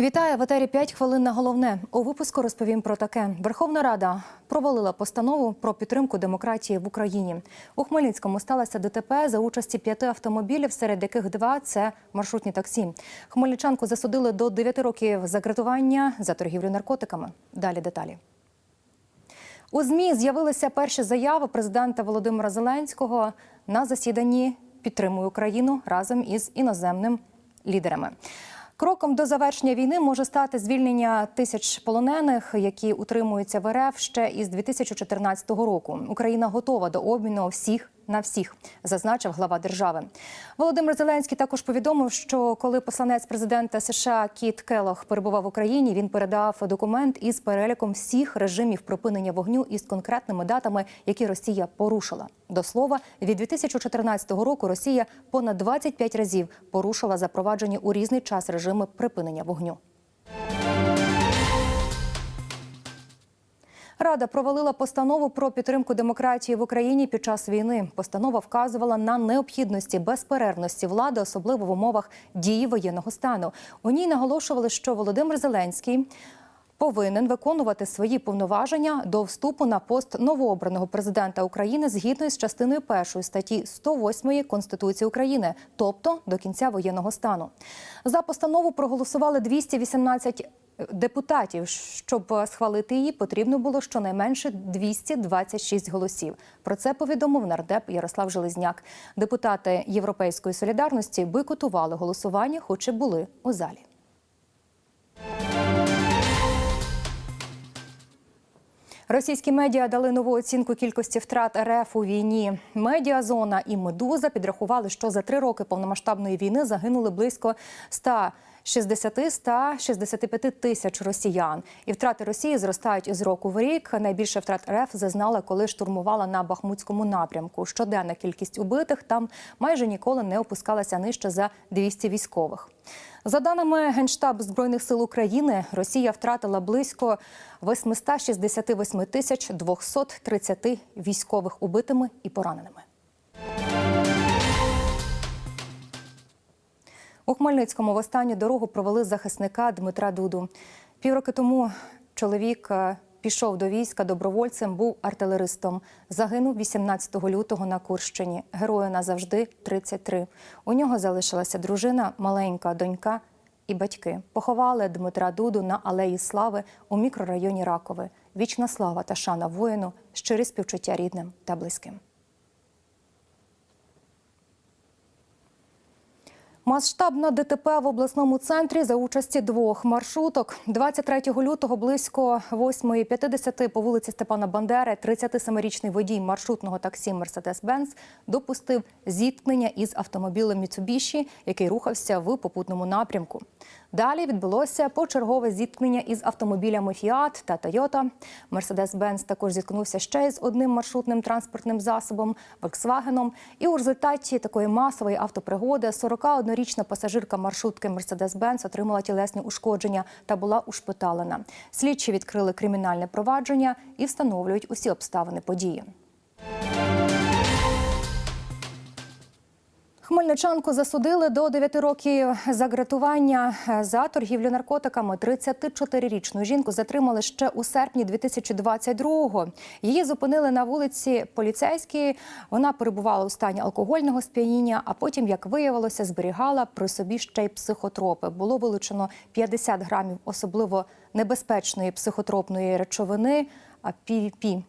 Вітаю в етері 5 хвилин на головне. У випуску розповім про таке. Верховна Рада провалила постанову про підтримку демократії в Україні. У Хмельницькому сталося ДТП за участі п'яти автомобілів, серед яких два це маршрутні таксі. Хмельничанку засудили до 9 років загратування за торгівлю наркотиками. Далі деталі. У ЗМІ з'явилися перші заяви президента Володимира Зеленського на засіданні «Підтримую Україну разом із іноземним лідерами. Кроком до завершення війни може стати звільнення тисяч полонених, які утримуються в РФ ще із 2014 року. Україна готова до обміну всіх на всіх, зазначив глава держави. Володимир Зеленський також повідомив, що коли посланець президента США Кіт Келох перебував в Україні, він передав документ із переліком всіх режимів припинення вогню із конкретними датами, які Росія порушила. До слова, від 2014 року Росія понад 25 разів порушила запроваджені у різний час режими припинення вогню. Рада провалила постанову про підтримку демократії в Україні під час війни. Постанова вказувала на необхідності безперервності влади, особливо в умовах дії воєнного стану. У ній наголошували, що Володимир Зеленський повинен виконувати свої повноваження до вступу на пост новообраного президента України згідно із частиною першої статті 108 Конституції України, тобто до кінця воєнного стану. За постанову проголосували 218 депутатів. Щоб схвалити її, потрібно було щонайменше 226 голосів. Про це повідомив нардеп Ярослав Железняк. Депутати Європейської солідарності бойкотували голосування, хоч і були у залі. Російські медіа дали нову оцінку кількості втрат РФ у війні. Медіазона і Медуза підрахували, що за три роки повномасштабної війни загинули близько 160-165 тисяч росіян. І втрати Росії зростають із року в рік. Найбільше втрат РФ зазнала, коли штурмувала на Бахмутському напрямку. Щоденна кількість убитих там майже ніколи не опускалася нижче за 200 військових. За даними Генштабу збройних сил України, Росія втратила близько 868 тисяч 230 військових убитими і пораненими. У Хмельницькому в останню дорогу провели захисника Дмитра Дуду. Півроки тому чоловік е, пішов до війська добровольцем, був артилеристом. Загинув 18 лютого на Курщині. Герою назавжди 33. У нього залишилася дружина, маленька донька і батьки. Поховали Дмитра Дуду на Алеї Слави у мікрорайоні Ракове. Вічна слава та шана воїну, щирі співчуття рідним та близьким. Масштабна ДТП в обласному центрі за участі двох маршруток. 23 лютого близько 8.50 по вулиці Степана Бандери 37-річний водій маршрутного таксі «Мерседес-Бенц» допустив зіткнення із автомобілем «Міцубіші», який рухався в попутному напрямку. Далі відбулося почергове зіткнення із автомобілями «Фіат» та «Тойота». «Мерседес-Бенц» також зіткнувся ще з одним маршрутним транспортним засобом «Волксвагеном». І у результаті такої масової автопригоди 41-річна пасажирка маршрутки «Мерседес-Бенц» отримала тілесні ушкодження та була ушпиталена. Слідчі відкрили кримінальне провадження і встановлюють усі обставини події. Хмельничанку засудили до 9 років за гратування за торгівлю наркотиками. 34-річну жінку затримали ще у серпні 2022-го. Її зупинили на вулиці поліцейській. Вона перебувала у стані алкогольного сп'яніння, а потім, як виявилося, зберігала при собі ще й психотропи. Було вилучено 50 грамів особливо небезпечної психотропної речовини PVP.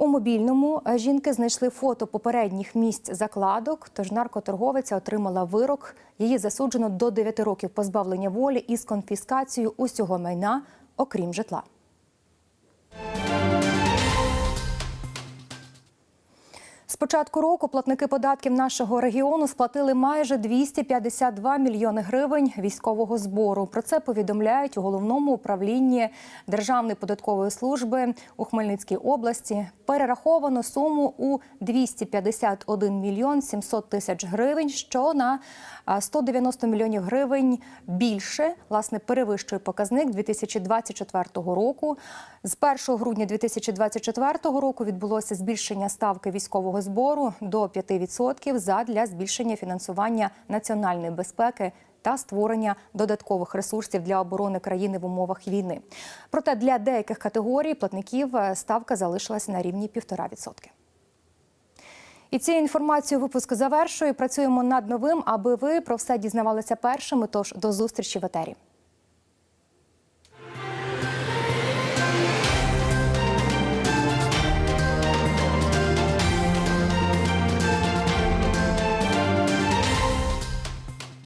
У мобільному жінки знайшли фото попередніх місць закладок. Тож наркоторговиця отримала вирок. Її засуджено до 9 років позбавлення волі із конфіскацією усього майна, окрім житла. Початку року платники податків нашого регіону сплатили майже 252 мільйони гривень військового збору. Про це повідомляють у головному управлінні Державної податкової служби у Хмельницькій області. Перераховано суму у 251 мільйон 700 тисяч гривень, що на 190 мільйонів гривень більше, власне, перевищує показник 2024 року. З 1 грудня 2024 року відбулося збільшення ставки військового збору до 5% задля збільшення фінансування національної безпеки та створення додаткових ресурсів для оборони країни в умовах війни. Проте для деяких категорій платників е, ставка залишилась на рівні 1,5%. І цією інформацією випуск завершую. Працюємо над новим, аби ви про все дізнавалися першими. Тож до зустрічі в етері.